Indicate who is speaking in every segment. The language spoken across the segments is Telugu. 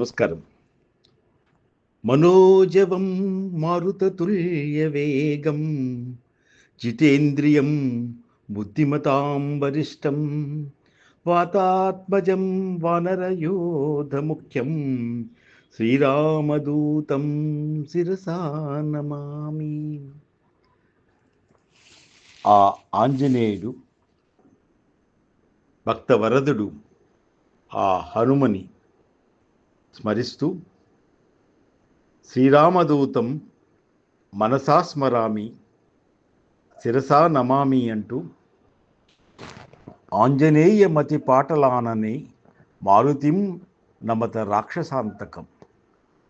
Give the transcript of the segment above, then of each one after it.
Speaker 1: నమస్కారం. మనోజవం మారుతతుల్యవేగం జితేంద్రియం బుద్ధిమతాం వరిష్టం వాతాత్మజం వానరయోధముఖ్యం శ్రీరామదూతం శిరసా నమామి. ఆ ఆంజనేయుడు భక్తవరదుడు ఆ హనుమని స్మరిస్తూ శ్రీరామదూతం మనసా స్మరామి శిరసా నమామి అంటూ ఆంజనేయ మతి పాటలానని మారుతిం నమత రాక్షసాంతకం.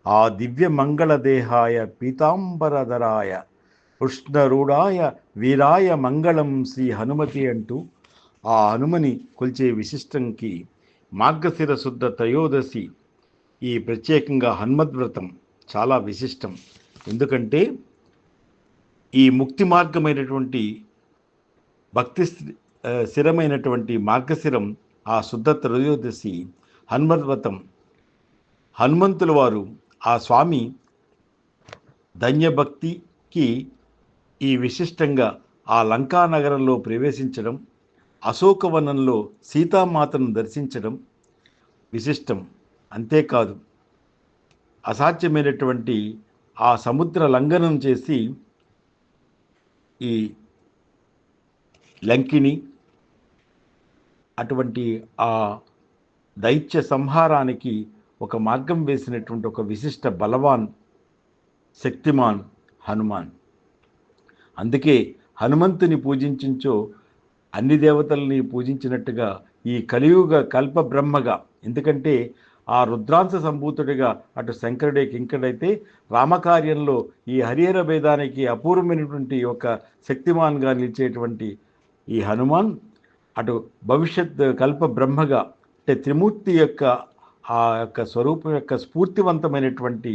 Speaker 1: ఆ దివ్య మంగళదేహాయ పీతాంబరధరాయ కృష్ణరూఢాయ వీరాయ మంగళం శ్రీ హనుమతి అంటూ ఆ హనుమని కొల్చే విశిష్టంకి మార్గశిర శుద్ధ త్రయోదశి ఈ ప్రత్యేకంగా హనుమద్వ్రతం చాలా విశిష్టం. ఎందుకంటే ఈ ముక్తి మార్గమైనటువంటి భక్తి స్థిరమైనటువంటి మార్గశిరం ఆ శుద్ధ త్రయోదశి హనుమద్వ్రతం హనుమంతుల వారు ఆ స్వామి ధన్యభక్తికి ఈ విశిష్టంగా ఆ లంకా నగరంలో ప్రవేశించడం అశోకవనంలో సీతామాతను దర్శించడం విశిష్టం. అంతేకాదు అసాధ్యమైనటువంటి ఆ సముద్ర లంఘనం చేసి ఈ లంకిని అటువంటి ఆ దైత్య సంహారానికి ఒక మార్గం వేసినటువంటి ఒక విశిష్ట బలవాన్ శక్తిమాన్ హనుమాన్. అందుకే హనుమంతుని పూజించించో అన్ని దేవతల్ని పూజించినట్టుగా ఈ కలియుగ కల్ప బ్రహ్మగా. ఎందుకంటే ఆ రుద్రాంశ సంభూతుడిగా అటు శంకరుడే కింకడైతే రామకార్యంలో ఈ హరిహర భేదానికి అపూర్వమైనటువంటి ఒక శక్తిమాన్గా నిలిచేటువంటి ఈ హనుమాన్ అటు భవిష్యత్ కల్ప బ్రహ్మగా అంటే త్రిమూర్తి యొక్క ఆ యొక్క స్వరూపం యొక్క స్ఫూర్తివంతమైనటువంటి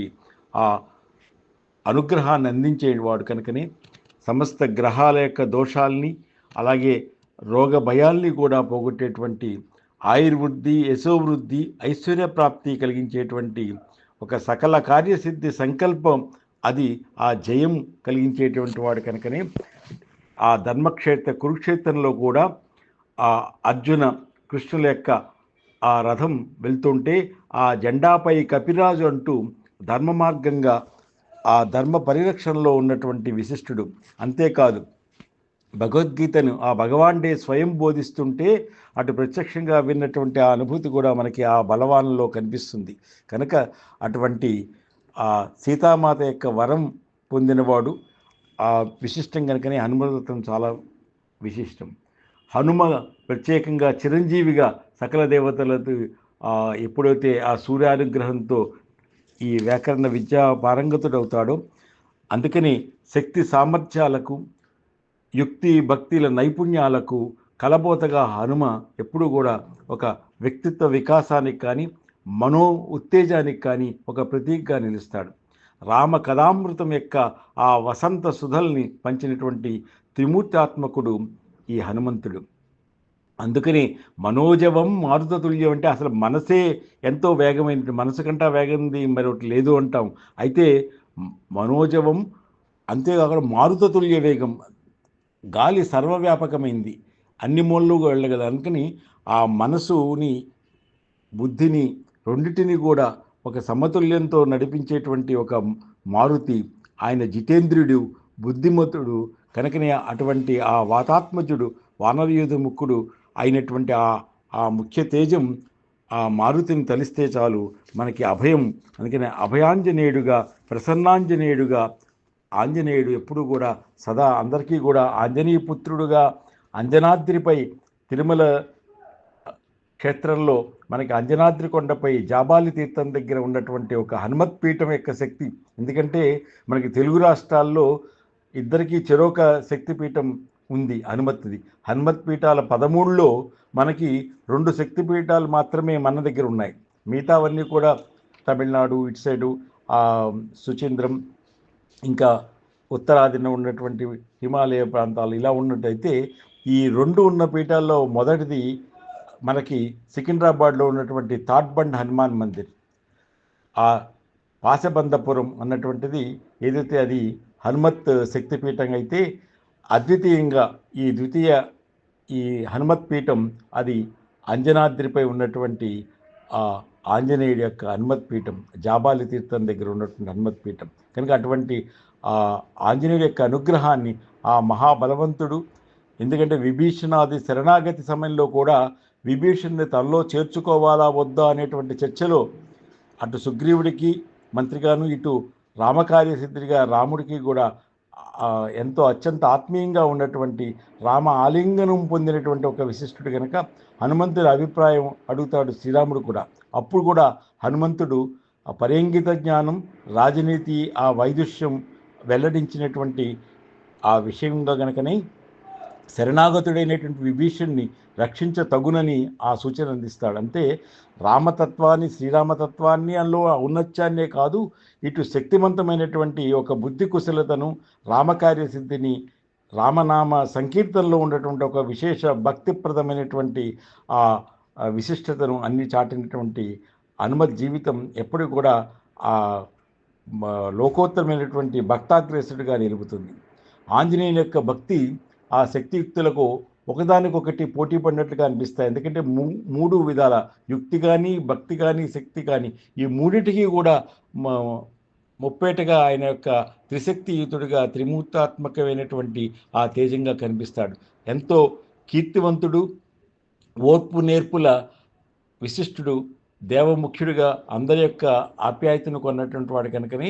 Speaker 1: ఆ అనుగ్రహాన్ని అందించేవాడు కనుకనే సమస్త గ్రహాల యొక్క దోషాల్ని అలాగే రోగ భయాల్ని కూడా పోగొట్టేటువంటి ఆయుర్వృద్ధి యశోవృద్ధి ఐశ్వర్య ప్రాప్తి కలిగించేటువంటి ఒక సకల కార్యసిద్ధి సంకల్పం అది ఆ జయం కలిగించేటువంటి వాడు కనుకనే ఆ ధర్మక్షేత్ర కురుక్షేత్రంలో కూడా ఆ అర్జున కృష్ణుల యొక్క ఆ రథం వెళ్తుంటే ఆ జెండాపై కపిరాజు అంటూ ధర్మ మార్గంగా ఆ ధర్మ పరిరక్షణలో ఉన్నటువంటి విశిష్టుడు. అంతేకాదు భగవద్గీతను ఆ భగవానుడే స్వయం బోధిస్తుంటే అటు ప్రత్యక్షంగా విన్నటువంటి ఆ అనుభూతి కూడా మనకి ఆ బలవానంలో కనిపిస్తుంది. కనుక అటువంటి ఆ సీతామాత యొక్క వరం పొందినవాడు ఆ విశిష్టం కనుకనే హనుమతత్వం చాలా విశిష్టం. హనుమ ప్రత్యేకంగా చిరంజీవిగా సకల దేవతలతో ఎప్పుడైతే ఆ సూర్యానుగ్రహంతో ఈ వ్యాకరణ విద్యా పారంగతుడవుతాడో అందుకని శక్తి సామర్థ్యాలకు యుక్తి భక్తిల నైపుణ్యాలకు కలబోతగా హనుమ ఎప్పుడూ కూడా ఒక వ్యక్తిత్వ వికాసానికి కానీ మనో ఉత్తేజానికి కానీ ఒక ప్రతీకగా నిలుస్తాడు. రామ కథామృతం యొక్క ఆ వసంత సుధల్ని పంచినటువంటి త్రిమూర్తాత్మకుడు ఈ హనుమంతుడు. అందుకని మనోజవం మారుతతుల్యం అంటే అసలు మనసే ఎంతో వేగమైనది మనసు కంటా వేగంది మరొకటి లేదు అంటాం. అయితే మనోజవం అంతేకాకుండా మారుతతుల్య వేగం గాలి సర్వవ్యాపకమైంది. అన్ని మూలలో వెళ్ళగలదు అందుకని ఆ మనసుని బుద్ధిని రెండింటిని కూడా ఒక సమతుల్యంతో నడిపించేటువంటి ఒక మారుతి ఆయన జితేంద్రుడు బుద్ధిమతుడు కనుకనే అటువంటి ఆ వాతాత్మజుడు వానరయుధ ముక్కుడు అయినటువంటి ఆ ఆ ముఖ్య తేజం ఆ మారుతిని తలిస్తే చాలు మనకి అభయం. అందుకనే అభయాంజనేయుడుగా ప్రసన్నాంజనేయుడుగా ఆంజనేయుడు ఎప్పుడు కూడా సదా అందరికీ కూడా ఆంజనేయ పుత్రుడుగా అంజనాద్రిపై తిరుమల క్షేత్రంలో మనకి అంజనాద్రి కొండపై జాబాలి తీర్థం దగ్గర ఉన్నటువంటి ఒక హనుమత్ పీఠం యొక్క శక్తి. ఎందుకంటే మనకి తెలుగు రాష్ట్రాల్లో ఇద్దరికీ చెరొక శక్తిపీఠం ఉంది హనుమత్ది హనుమత్ పీఠాల పదమూడులో మనకి రెండు శక్తిపీఠాలు మాత్రమే మన దగ్గర ఉన్నాయి. మిగతావన్నీ కూడా తమిళనాడు ఇటు సైడు సుచీంద్రం ఇంకా ఉత్తరాదిన ఉన్నటువంటి హిమాలయ ప్రాంతాలు ఇలా ఉన్నట్టయితే ఈ రెండు ఉన్న పీఠాల్లో మొదటిది మనకి సికింద్రాబాద్లో ఉన్నటువంటి తాట్బండ్ హనుమాన్ మందిర్. ఆ పాశబంధపురం అన్నటువంటిది ఏదైతే అది హనుమత్ శక్తిపీఠం అయితే అద్వితీయంగా ఈ ద్వితీయ ఈ హనుమత్ పీఠం అది అంజనాద్రిపై ఉన్నటువంటి ఆ ఆంజనేయుడి యొక్క హనుమత్ పీఠం జాబాలి తీర్థం దగ్గర ఉన్నటువంటి హనుమత్ పీఠం. కనుక అటువంటి ఆంజనేయుడు ఆంజనేయుడి యొక్క అనుగ్రహాన్ని ఆ మహాబలవంతుడు ఎందుకంటే విభీషణాది శరణాగతి సమయంలో కూడా విభీషణ్ని తనలో చేర్చుకోవాలా వద్దా అనేటువంటి చర్చలో అటు సుగ్రీవుడికి మంత్రిగాను ఇటు రామకార్యసిద్ధిగా రాముడికి కూడా ఎంతో అత్యంత ఆత్మీయంగా ఉన్నటువంటి రామ ఆలింగనం పొందినటువంటి ఒక విశిష్టుడు కనుక హనుమంతుడి అభిప్రాయం అడుగుతాడు శ్రీరాముడు కూడా. అప్పుడు కూడా హనుమంతుడు పరేంగిత జ్ఞానం రాజనీతి ఆ వైదుష్యం వెల్లడించినటువంటి ఆ విషయంగా గనుకనే శరణాగతుడైనటువంటి విభీషణ్ణి రక్షించ తగునని ఆ సూచన అందిస్తాడు. అంతే రామతత్వాన్ని శ్రీరామతత్వాన్ని అందులో ఔన్నత్యాన్నే కాదు ఇటు శక్తివంతమైనటువంటి ఒక బుద్ధి కుశలతను రామకార్య సిద్ధిని రామనామ సంకీర్తనలో ఉన్నటువంటి ఒక విశేష భక్తిప్రదమైనటువంటి ఆ ఆ విశిష్టతను అన్ని చాటినటువంటి హనుమత్ జీవితం ఎప్పుడు కూడా ఆ లోకోత్తరమైనటువంటి భక్తాగ్రేసుడిగా నిలుపుతుంది. ఆంజనేయుని యొక్క భక్తి ఆ శక్తియుక్తులకు ఒకదానికొకటి పోటీ పడినట్లుగా అనిపిస్తాయి. ఎందుకంటే మూ- మూడు విధాల యుక్తి కానీ భక్తి కానీ శక్తి కానీ ఈ మూడిటికి కూడా ముప్పేటగా ఆయన యొక్క త్రిశక్తియుతుడిగా త్రిమూర్తాత్మకమైనటువంటి ఆ తేజంగా కనిపిస్తాడు. ఎంతో కీర్తివంతుడు ఓర్పు నేర్పుల విశిష్టుడు దేవముఖ్యుడిగా అందరి యొక్క ఆప్యాయతను కొన్నటువంటి వాడు కనుకని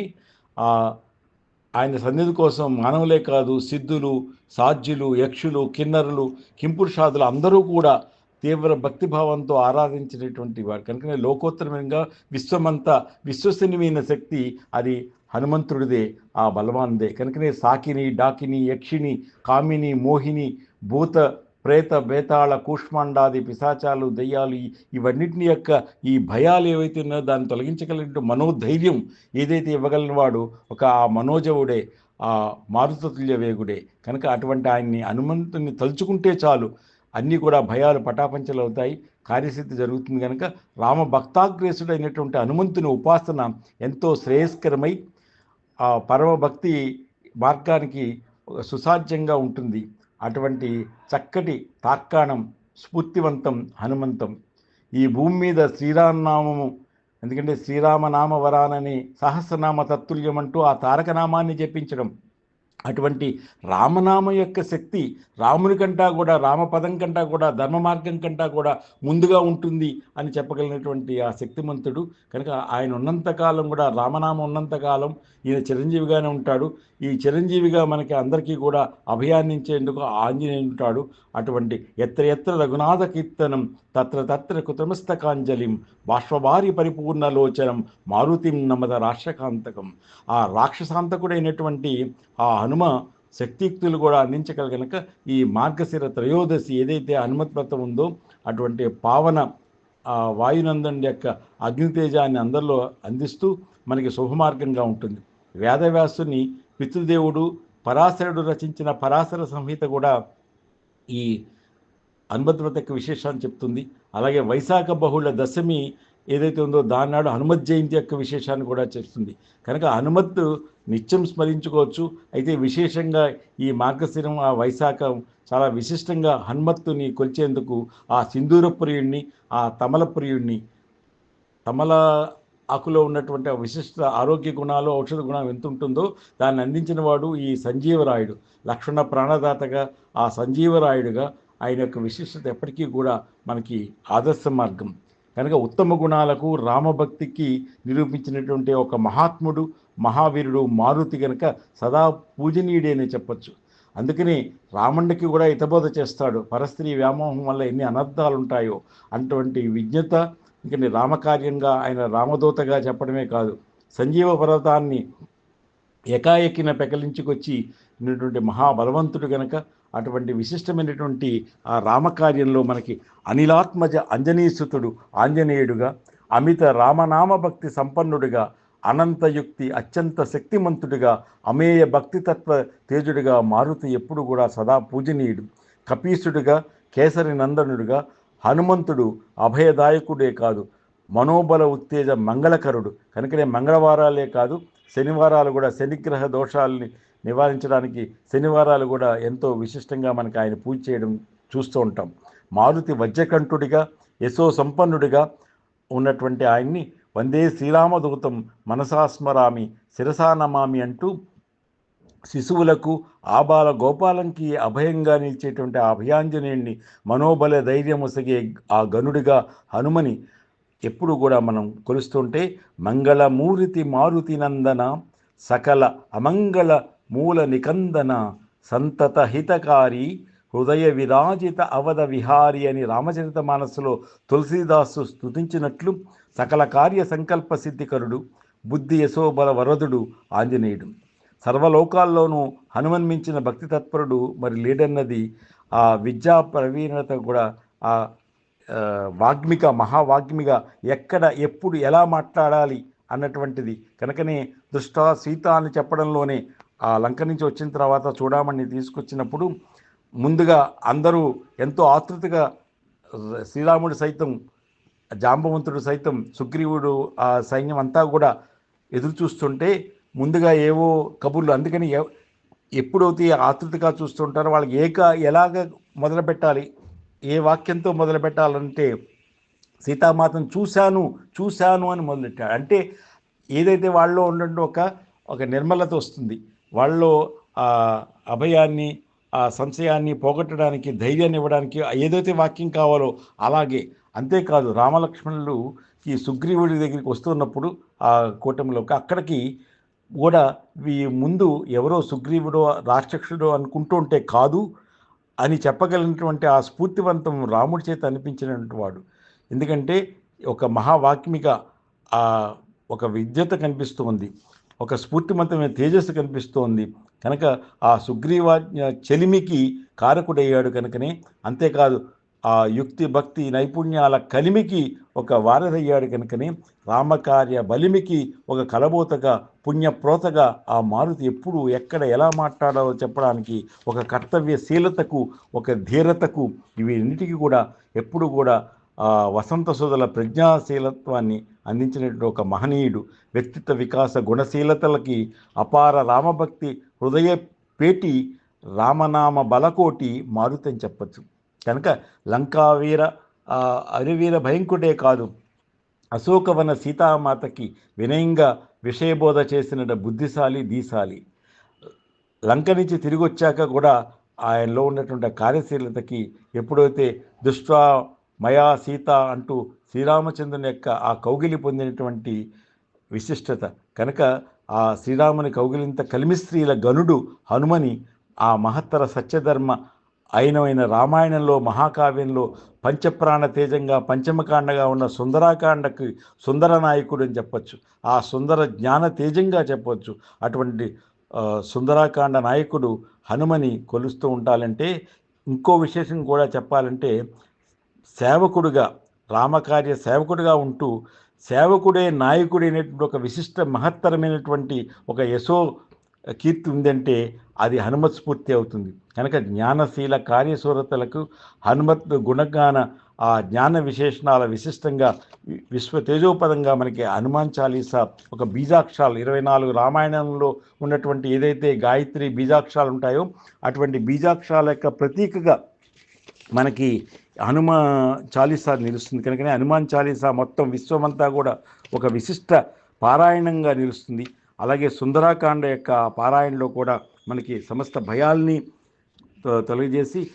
Speaker 1: ఆయన సన్నిధి కోసం మానవులే కాదు సిద్ధులు సాధ్యులు యక్షులు కిన్నరులు కింపురుషాదులు అందరూ కూడా తీవ్ర భక్తిభావంతో ఆరాధించినటువంటి వాడు కనుకనే లోకోత్తరమైన విశ్వమంతా విశ్వసనీయమైన శక్తి అది హనుమంతుడిదే ఆ బలవాన్దే కనుకనే సాకిని డాకిని యక్షిని కామిని మోహిని భూత ప్రేత బేతాళ కూష్మాండాది పిశాచాలు దయ్యాలు ఇవన్నిటిని యొక్క ఈ భయాలు ఏవైతే ఉన్నాయో దాన్ని తొలగించగలిగిన మనోధైర్యం ఏదైతే ఇవ్వగలిగిన వాడు ఒక ఆ మనోజవుడే ఆ మారుతతుల్య వేగుడే కనుక అటువంటి ఆయన్ని హనుమంతుని తలుచుకుంటే చాలు. అన్నీ కూడా భయాలు పటాపంచలు అవుతాయి. కార్యసిద్ధి జరుగుతుంది కనుక రామ భక్తాగ్రేసుడైనటువంటి హనుమంతుని ఉపాసన ఎంతో శ్రేయస్కరమై ఆ పరమభక్తి మార్గానికి సుసాధ్యంగా ఉంటుంది. అటువంటి చక్కటి తార్కాణం స్ఫూర్తివంతం హనుమంతం. ఈ భూమి మీద శ్రీరామనామము ఎందుకంటే శ్రీరామనామ వరానని సహస్రనామ తత్తుల్యం అంటూ ఆ తారకనామాన్ని జపించడం. అటువంటి రామనామ యొక్క శక్తి రాముని కంటా కూడా రామపదం కంటా కూడా ధర్మ మార్గం కంటా కూడా ముందుగా ఉంటుంది అని చెప్పగలిగినటువంటి ఆ శక్తిమంతుడు. కనుక ఆయన ఉన్నంతకాలం కూడా రామనామం ఉన్నంతకాలం ఈయన చిరంజీవిగానే ఉంటాడు. ఈ చిరంజీవిగా మనకి అందరికీ కూడా అభయాన్నించేందుకు ఆంజనేయుడు ఉంటాడు. అటువంటి ఎత్ర ఎత్ర రఘునాథ కీర్తనం తత్ర తత్ర కృతమస్తకాంజలిం బాష్పవారి పరిపూర్ణలోచనం మారుతిం నమద రాక్షకాంతకం ఆ రాక్షసాంతకుడైనటువంటి ఆ హనుమ శక్తియుక్తులు కూడా అందించగలగనక ఈ మార్గశిర త్రయోదశి ఏదైతే హనుమత్ వ్రతం ఉందో అటువంటి పావన ఆ యొక్క అగ్నితేజాన్ని అందరిలో అందిస్తూ మనకి శుభమార్గంగా ఉంటుంది. వేదవ్యాసుని పితృదేవుడు పరాశరుడు రచించిన పరాశర సంహిత కూడా ఈ హనుమద్వ్రత యొక్క విశేషాన్ని చెప్తుంది. అలాగే వైశాఖ బహుళ దశమి ఏదైతే ఉందో దానాడు హనుమత్ జయంతి యొక్క విశేషాన్ని కూడా చెప్తుంది కనుక హనుమత్ నిత్యం స్మరించుకోవచ్చు. అయితే విశేషంగా ఈ మార్గశిరం ఆ వైశాఖం చాలా విశిష్టంగా హనుమత్తుని కొలిచేందుకు ఆ సింధూర ప్రియుణ్ణి ఆ తమల ప్రియుణ్ణి తమల ఆకులో ఉన్నటువంటి ఆ విశిష్ట ఆరోగ్య గుణాలు ఔషధ గుణం ఎంత ఉంటుందో దాన్ని అందించిన వాడు ఈ సంజీవరాయుడు. లక్ష్మణ ప్రాణదాతగా ఆ సంజీవరాయుడుగా ఆయన యొక్క విశిష్టత ఎప్పటికీ కూడా మనకి ఆదర్శ మార్గం. కనుక ఉత్తమ గుణాలకు రామభక్తికి నిరూపించినటువంటి ఒక మహాత్ముడు మహావీరుడు మారుతి కనుక సదా పూజనీయుడేనే చెప్పొచ్చు. అందుకని రాముడికి కూడా హితబోధ చేస్తాడు. పరస్త్రీ వ్యామోహం వల్ల ఎన్ని అనర్థాలు ఉంటాయో అటువంటి విజ్ఞత ఇంకని రామకార్యంగా ఆయన రామదూతగా చెప్పడమే కాదు. సంజీవ పర్వతాన్ని ఏకాఏకిన పెకలించుకొచ్చి ఉన్నటువంటి మహాబలవంతుడు గనక అటువంటి విశిష్టమైనటువంటి ఆ రామకార్యంలో మనకి అనిలాత్మజ అంజనీసుతుడు ఆంజనేయుడుగా అమిత రామనామ భక్తి సంపన్నుడిగా అనంతయుక్తి అత్యంత శక్తిమంతుడిగా అమేయ భక్తితత్వ తేజుడిగా మారుతి ఎప్పుడు కూడా సదా పూజనీయుడు. కపీసుడిగా కేసరి నందనుడుగా హనుమంతుడు అభయదాయకుడే కాదు మనోబల ఉత్తేజ మంగళకరుడు. కనుకనే మంగళవారాలే కాదు శనివారాలు కూడా శనిగ్రహ దోషాలని నివారించడానికి శనివారాలు కూడా ఎంతో విశిష్టంగా మనకు ఆయన పూజ చేయడం చూస్తూ ఉంటాం. మారుతి వజ్రకంఠుడిగా యశో సంపన్నుడిగా ఉన్నటువంటి ఆయన్ని వందే శ్రీరామదూతం మనసాస్మరామి శిరసానమామి అంటూ శిశువులకు ఆబాల గోపాలంకి అభయంగా నిలిచేటువంటి ఆ అభయాంజనేయుణ్ణి మనోబల ధైర్యముసగే ఆ గనుడిగా హనుమని ఎప్పుడు కూడా మనం కొలుస్తుంటే మంగళమూర్తి మారుతి నందన సకల అమంగళ మూల నికందన సంతత హితకారి హృదయ విరాజిత అవధ విహారి అని రామచరిత మానసులో తులసీదాసు స్తుతించినట్లు సకల కార్య సంకల్ప సిద్ధికరుడు బుద్ధి యశోబల వరదుడు ఆంజనేయుడు సర్వలోకాల్లోనూ హనుమన్మించిన భక్తి తత్పరుడు మరి లేడన్నది ఆ విద్యా ప్రవీణత కూడా ఆ వాగ్మిక మహావాగ్మిక ఎక్కడ ఎప్పుడు ఎలా మాట్లాడాలి అన్నటువంటిది. కనుకనే దృష్ట సీత అని చెప్పడంలోనే ఆ లంక నుంచి వచ్చిన తర్వాత చూడమని తీసుకొచ్చినప్పుడు ముందుగా అందరూ ఎంతో ఆతృతగా శ్రీరాముడు సైతం జాంబవంతుడు సైతం సుగ్రీవుడు ఆ సైన్యం అంతా కూడా ఎదురు చూస్తుంటే ముందుగా ఏవో కబుర్లు అందుకని ఎప్పుడైతే ఆతృతగా చూస్తుంటారో వాళ్ళకి ఏక ఎలాగ మొదలుపెట్టాలి ఏ వాక్యంతో మొదలుపెట్టాలంటే సీతామాతను చూశాను చూశాను అని మొదలెట్టాడు అంటే ఏదైతే వాళ్ళలో ఉండండి ఒక ఒక నిర్మలత వస్తుంది. వాళ్ళలో ఆ అభయాన్ని ఆ సంశయాన్ని పోగొట్టడానికి ధైర్యాన్ని ఇవ్వడానికి ఏదైతే వాక్యం కావాలో అలాగే. అంతేకాదు రామలక్ష్మణులు ఈ సుగ్రీవుడి దగ్గరికి వస్తున్నప్పుడు ఆ కూటమిలోకి అక్కడికి కూడా ఈ ముందు ఎవరో సుగ్రీవుడో రాక్షసుడో అనుకుంటుంటే కాదు అని చెప్పగలిగినటువంటి ఆ స్ఫూర్తివంతం రాముడి చేత అనిపించినటువంటి వాడు. ఎందుకంటే ఒక మహావాక్మిక ఒక విద్యత కనిపిస్తుంది ఒక స్ఫూర్తిమంతమైన తేజస్సు కనిపిస్తోంది. కనుక ఆ సుగ్రీవాజ్ఞ చెలిమికి కారకుడయ్యాడు కనుకనే. అంతేకాదు ఆ యుక్తి భక్తి నైపుణ్యాల కలిమికి ఒక వారధయ్యాడు కనుకనే. రామకార్య బలిమికి ఒక కలబోతగా పుణ్యప్రోతగా ఆ మారుతి ఎప్పుడు ఎక్కడ ఎలా మాట్లాడాలో చెప్పడానికి ఒక కర్తవ్యశీలతకు ఒక ధీరతకు ఇవన్నిటికీ కూడా ఎప్పుడు కూడా వసంత సుధల ప్రజ్ఞాశీలత్వాన్ని అందించినటువంటి ఒక మహనీయుడు వ్యక్తిత్వ వికాస గుణశీలతలకి అపార రామభక్తి హృదయ పేటి రామనామ బలకోటి మారుతి అని చెప్పచ్చు. కనుక లంకావీర అరివీర భయంకుడే కాదు. అశోకవన సీతామాతకి వినయంగా విషయబోధ చేసిన బుద్ధిశాలి దీశాలి లంక నుంచి తిరిగి వచ్చాక కూడా ఆయనలో ఉన్నటువంటి కార్యశీలతకి ఎప్పుడైతే దుష్ట మయా సీత అంటూ శ్రీరామచంద్రుని యొక్క ఆ కౌగిలి పొందినటువంటి విశిష్టత. కనుక ఆ శ్రీరాముని కౌగిలింత కలిమిస్త్రీల గనుడు హనుమని ఆ మహత్తర సత్యధర్మ అయినమైన రామాయణంలో మహాకావ్యంలో పంచప్రాణ తేజంగా పంచమకాండగా ఉన్న సుందరాకాండకి సుందర నాయకుడు అని చెప్పచ్చు. ఆ సుందర జ్ఞాన తేజంగా చెప్పవచ్చు అటువంటి సుందరాకాండ నాయకుడు హనుమని కొలుస్తూ ఉండాలంటే ఇంకో విశేషం కూడా చెప్పాలంటే సేవకుడుగా రామకార్య సేవకుడుగా ఉంటూ సేవకుడే నాయకుడైనటువంటి ఒక విశిష్ట మహత్తరమైనటువంటి ఒక యశో కీర్తి ఉందంటే అది హనుమత్ స్ఫూర్తి అవుతుంది. కనుక జ్ఞానశీల కార్యశూరతలకు హనుమత్ గుణగాన ఆ జ్ఞాన విశేషణాల విశిష్టంగా వి- విశ్వ తేజోపదంగా మనకి హనుమాన్ చాలీసా ఒక బీజాక్షరాలు ఇరవై నాలుగు రామాయణంలో ఉన్నటువంటి ఏదైతే గాయత్రి బీజాక్షరాలు ఉంటాయో అటువంటి బీజాక్షరాల యొక్క ప్రతీకగా మనకి హనుమ చాలీసా నిలుస్తుంది. కనుకనే హనుమాన్ చాలీసా మొత్తం విశ్వమంతా కూడా ఒక విశిష్ట పారాయణంగా నిలుస్తుంది. అలాగే సుందరాకాండ యొక్క పారాయణలో కూడా మనకి సమస్త భయాల్ని తొ- తొలగజేసి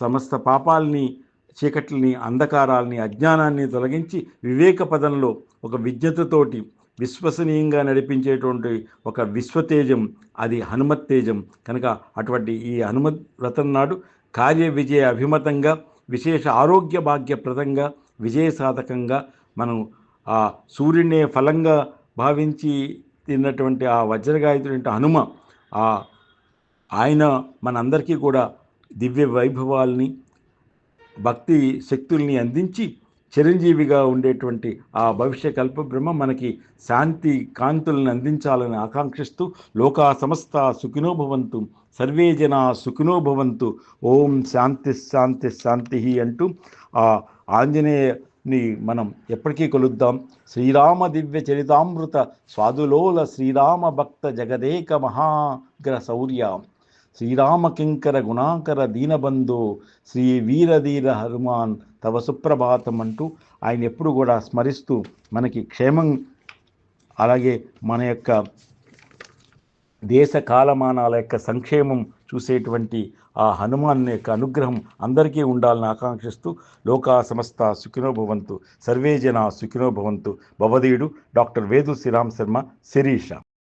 Speaker 1: సమస్త పాపాలని చీకట్లని అంధకారాల్ని అజ్ఞానాన్ని తొలగించి వివేక పదంలో ఒక విజ్ఞతతోటి విశ్వసనీయంగా నడిపించేటువంటి ఒక విశ్వతేజం అది హనుమత్ తేజం కనుక అటువంటి ఈ హనుమత్ వ్రతం నాడు కార్య విజయ అభిమతంగా విశేష ఆరోగ్య భాగ్యప్రదంగా విజయ సాధకంగా మనం ఆ సూర్యుడినే ఫలంగా భావించి తిన్నటువంటి ఆ వజ్రగాయతుడి హనుమ. ఆ ఆయన మనందరికీ కూడా దివ్య వైభవాల్ని భక్తి శక్తుల్ని అందించి చిరంజీవిగా ఉండేటువంటి ఆ భవిష్య కల్ప బ్రహ్మ మనకి శాంతి కాంతులను అందించాలని ఆకాంక్షిస్తూ లోకా సమస్త సుఖినోభవంతు సర్వే జన సుఖినోభవంతు ఓం శాంతి శాంతి శాంతి అంటూ ఆ ఆంజనేయని మనం ఎప్పటికీ కొలుద్దాం. శ్రీరామ దివ్య చరితామృత స్వాదులోల శ్రీరామ భక్త జగదేక మహాగ్ర శౌర్య. శ్రీరామకింకర గుణాకర దీనబంధు శ్రీ వీరధీర హనుమాన్ తవ సుప్రభాతం అంటూ ఆయన ఎప్పుడు కూడా స్మరిస్తూ మనకి క్షేమం అలాగే మన యొక్క దేశ కాలమానాల యొక్క సంక్షేమం చూసేటువంటి ఆ హనుమాన్ యొక్క అనుగ్రహం అందరికీ ఉండాలని ఆకాంక్షిస్తూ లోకా సమస్త సుఖినో భవంతు. సర్వే జన సుఖినో భవంతు. డాక్టర్ వేదు శ్రీరామ్ శర్మ శిరీష.